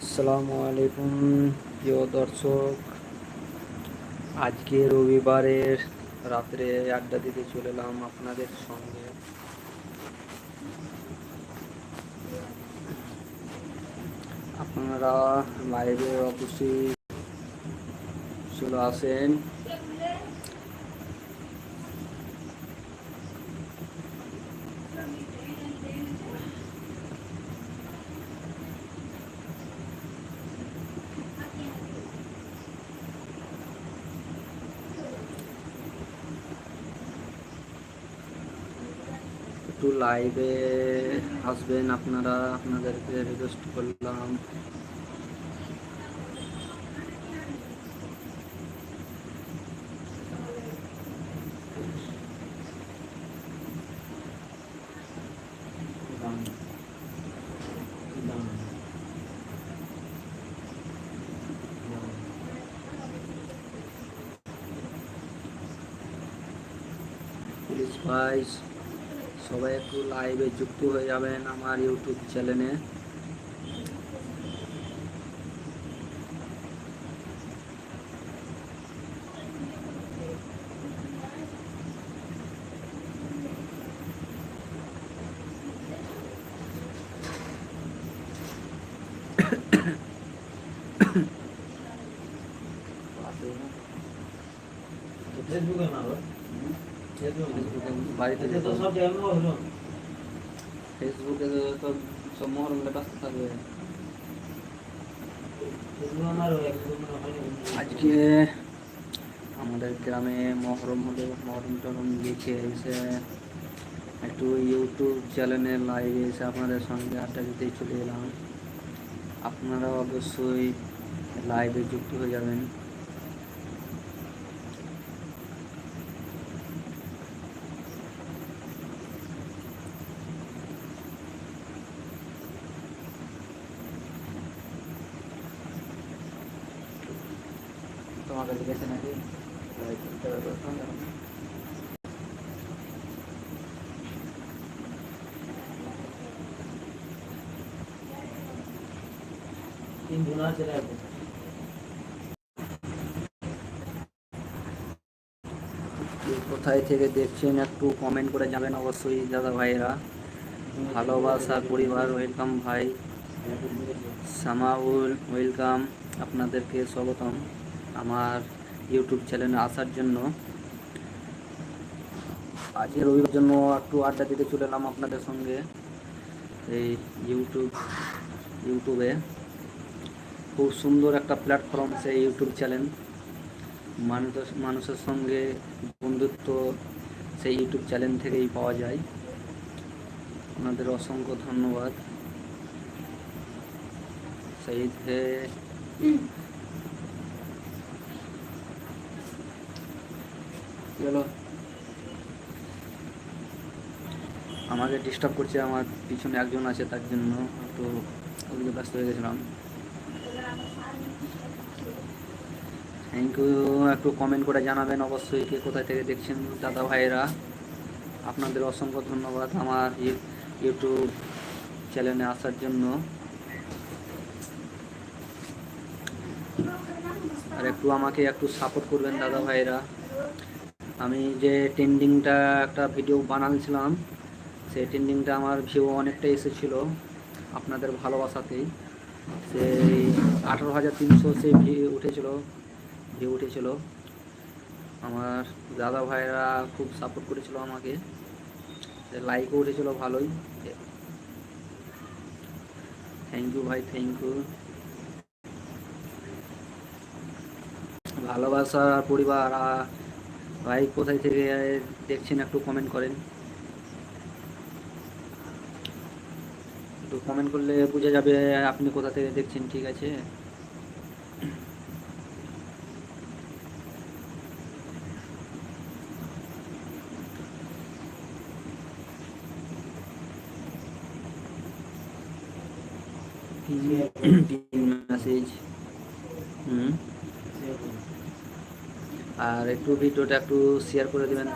আসসালামু আলাইকুম প্রিয় দর্শক। আজকে রবিবারের রাত্রে আড্ডা দিতে চলে এলাম আপনাদের সঙ্গে। আপনারা লাইভে অবশ্যই চলে আসেন। লাইভে আসবেন আপনারা আপনাদেরকে রিকোয়েস্ট করলাম। প্লিজ ভাই সবাই একটু লাইভে যুক্ত হয়ে যাবেন আমার ইউটিউব চ্যানেলে বাড়িতে ফেসবুকে তো সব মহরমটা ব্যস্ত থাকবে। আজকে আমাদের গ্রামে মহরম হলো মহরম টহরম লিখে এসে একটু ইউটিউব চ্যানেলে লাইভে এসে আপনাদের সঙ্গে আড্ডা দিতে চলে এলাম। আপনারা অবশ্যই লাইভে যুক্ত হয়ে যাবেন। তোমাদের গেছে নাকি? কোথায় থেকে দেখছেন একটু কমেন্ট করে যাবেন অবশ্যই, দাদা ভাইয়েরা। ভালোবাসা, পরিবার ওয়েলকাম ভাই। সামাউল ওয়েলকাম আপনাদেরকে স্বাগতম। আমার ইউটিউব চ্যানেলে আসার জন্য। আজকে রবিবার জন্য একটু আড্ডা দিতে চলে এলাম আপনাদের সঙ্গে এই ইউটিউব ইউটিউবে খুব সুন্দর একটা প্ল্যাটফর্ম সেই ইউটিউব চ্যানেল মানুষ মানুষের সঙ্গে বন্ধুত্ব সেই ইউটিউব চ্যানেল থেকেই পাওয়া যায়। আপনাদের অসংখ্য ধন্যবাদ। সেই গেলো আমাকে ডিস্টার্ব করছে আমার পিছনে একজন আছে, তার জন্য একটু ওদিকে ব্যস্ত হয়ে গেছিলাম। থ্যাংক ইউ একটু কমেন্ট করে জানাবেন অবশ্যই কে কোথায় থেকে দেখছেন দাদা ভাইয়েরা। আপনাদের অসংখ্য ধন্যবাদ আমার ইউ- ইউটিউব চ্যানেলে আসার জন্য। আর একটু আমাকে একটু সাপোর্ট করবেন দাদা ভাইয়েরা। আমি যে ট্রেন্ডিংটা একটা ভিডিও বানাচ্ছিলাম সেই ট্রেন্ডিংটা আমার ভিউ অনেকটা এসেছিল আপনাদের ভালোবাসাতেই। সেই আঠারো হাজার তিনশো সেই ভিউ উঠেছিল ভিউ উঠেছিল। আমার দাদা ভাইরা খুব সাপোর্ট করেছিল আমাকে। লাইকও উঠেছিল ভালোই। থ্যাংক ইউ ভাই থ্যাংক ইউ ভালোবাসা পরিবার আ- ভাই কোথায় থেকে দেখছেন একটু কমেন্ট করেন। একটু কমেন্ট করলে বোঝা যাবে আপনি কোথা থেকে দেখছেন, ঠিক আছে? তিন আর একটু ভিডিওটা একটু শেয়ার করে দেবেন।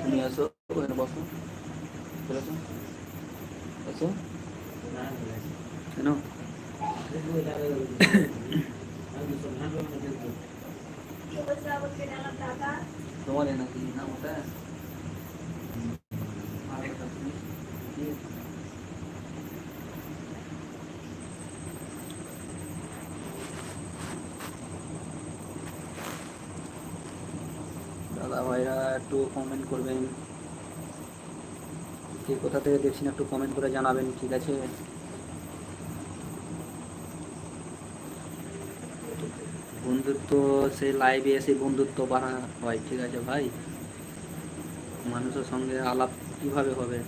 তুমি আসো ওখানে বসো। বলেছ আসো। কেন? তোমার নাকি? নাম ওটা? কমেন্ট করবেন। কে কোথা থেকে দেখছেন একটু কমেন্ট করে জানাবেন, ঠিক আছে? বন্ধুত্ব সেই লাইভে এসে বন্ধুত্ব বাড়া হয়, ঠিক আছে ভাই? মানুষের সঙ্গে আলাপ কীভাবে হবে?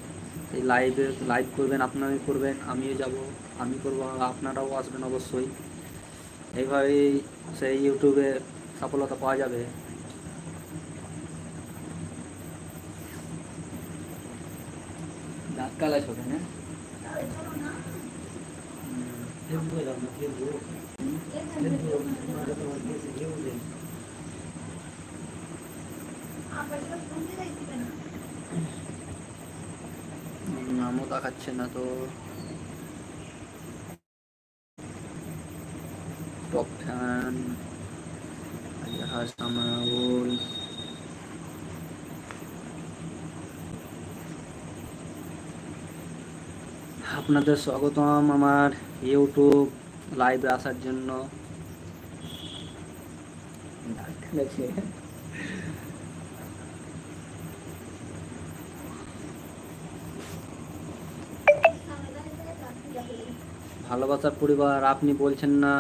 সেই লাইভে লাইভ করবেন, আপনারাই করবেন, আমিও যাব, আমি করব, আপনারাও আসবেন অবশ্যই। এইভাবেই সেই ইউটিউবে সফলতা পাওয়া যাবে। দাঁত কালাইছ ওখানে নামও দেখাচ্ছে না তো। আপনাদের স্বাগতম আমার ইউটিউব লাইভে আসার জন্য। ভালোবাসার পরিবার, আপনি বলছেন না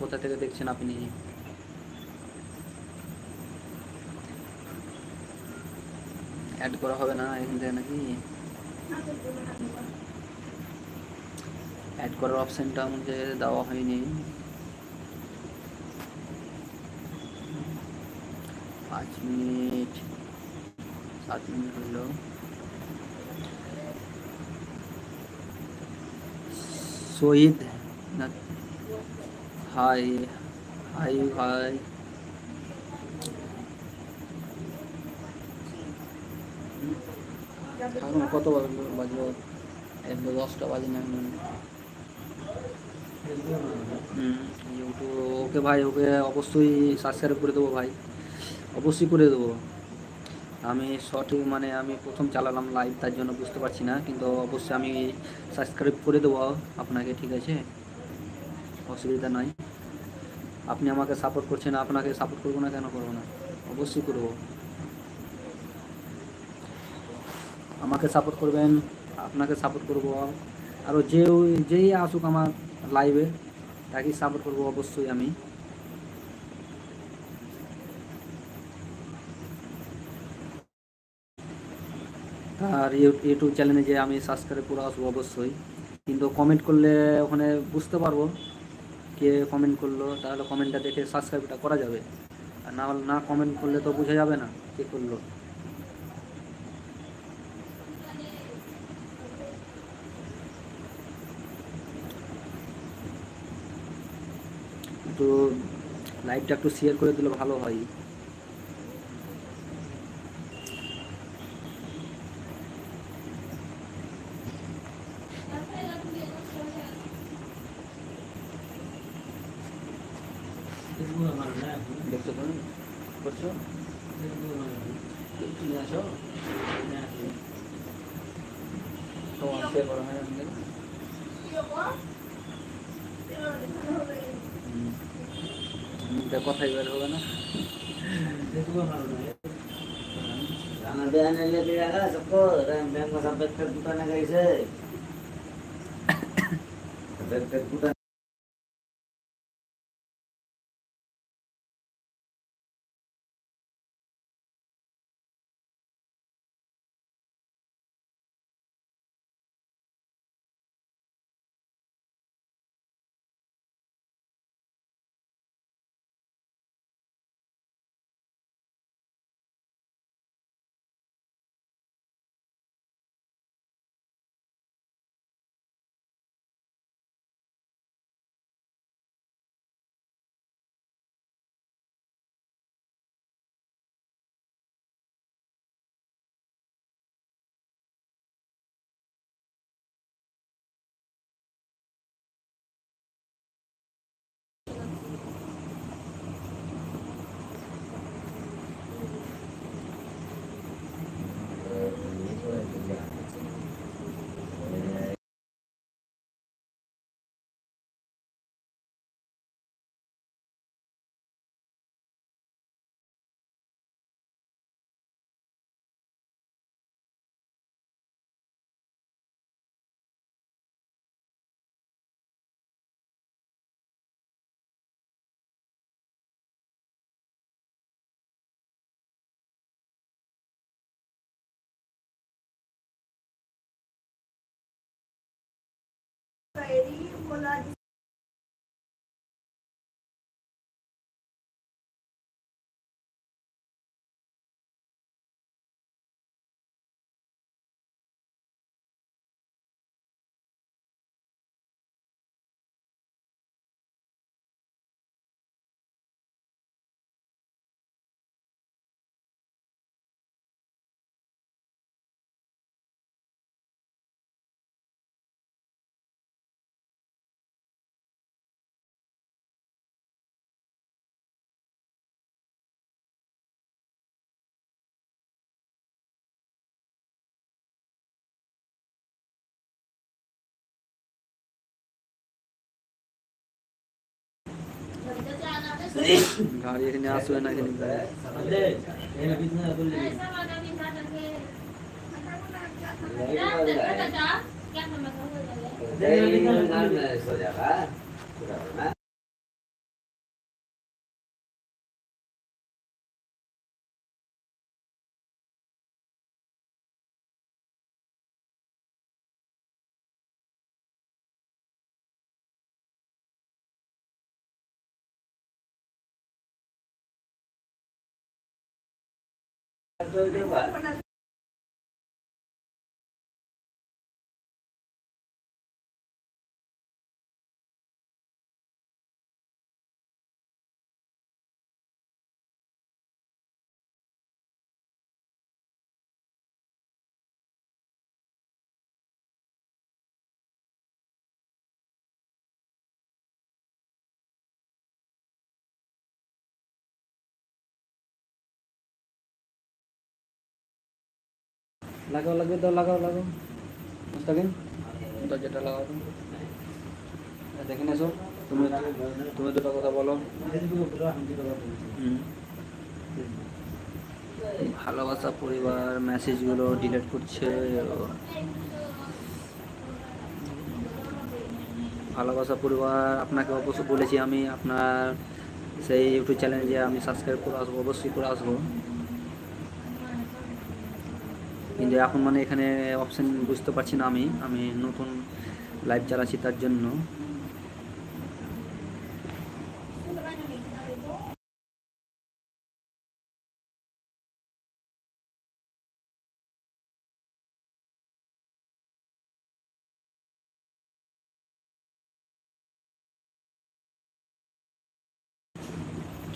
কোথা থেকে দেখছেন আপনি? অ্যাড করা হবে না, এখান থেকে নাকি? অ্যাড করার অপশানটা আমাকে দেওয়া হয়নি। পাঁচ মিনিট, সাত মিনিট হলো। না, হাই হাই এখন কত বাজলো একদম দশটা বাজে না ওকে ভাই, ওকে অবশ্যই সাবস্ক্রাইব করে দেবো ভাই। অবশ্যই করে দেবো। আমি সঠিক মানে আমি প্রথম চালালাম লাইভ তার জন্য বুঝতে পারছি না, কিন্তু অবশ্যই আমি সাবস্ক্রাইব করে দেবো আপনাকে, ঠিক আছে? অসুবিধা নাই। আপনি আমাকে সাপোর্ট করছেন, আপনাকে সাপোর্ট করব না কেন করব না? অবশ্যই করব। আমাকে সাপোর্ট করবেন, আপনাকে সাপোর্ট করব। আরও যে যেই আসুক আমার লাইভে তাকে সাপোর্ট করব অবশ্যই আমি। আর ইউ- ইউটিউব চ্যানেলে যে আমি সাবস্ক্রাইব করে আসব অবশ্যই। কিন্তু কমেন্ট করলে ওখানে বুঝতে পারব কে কমেন্ট করল, তাহলে কমেন্টটা দেখে সাবস্ক্রাইবটা করা যাবে। আর না না কমেন্ট করলে তো বোঝা যাবে না কে করল। তো লাইভটা একটু শেয়ার করে দিলে ভালো হয়। দেখছ তুমি? করছ? তুমি আসো? তোমার শেয়ার করা হয় কথাই বের হবে না Jangan dia Bola. এখানে আসবে না এখানে গাড়ি। that. লাগাও লাগবে দাও লাগাও লাগাও। মুস্তাকিম দরজাটা লাগাও। দেখে নেছো? তুমি তুমি দুটো কথা বলো। ভালোবাসা পরিবার মেসেজগুলো ডিলিট করছে। ভালোবাসা পরিবার আপনাকে অবশ্যই বলেছি আমি আপনার সেই ইউটিউব চ্যানেলে যে আমি সাবস্ক্রাইব করে আসব অবশ্যই করে আসব। কিন্তু এখন মানে এখানে অপশন বুঝতে পারছি না আমি। আমি নতুন লাইভ চালাচ্ছি তার জন্য।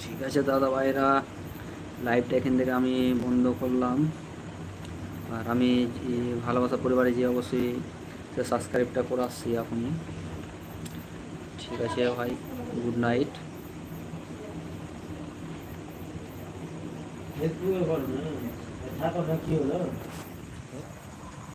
ঠিক আছে দাদা ভাইরা লাইভটা এখান থেকে আমি বন্ধ করলাম। আর আমি ভালোবাসা পরিবারে যে অবশ্যই সাবস্ক্রাইবটা করে আসছি এখনই। ঠিক আছে ভাই গুড নাইট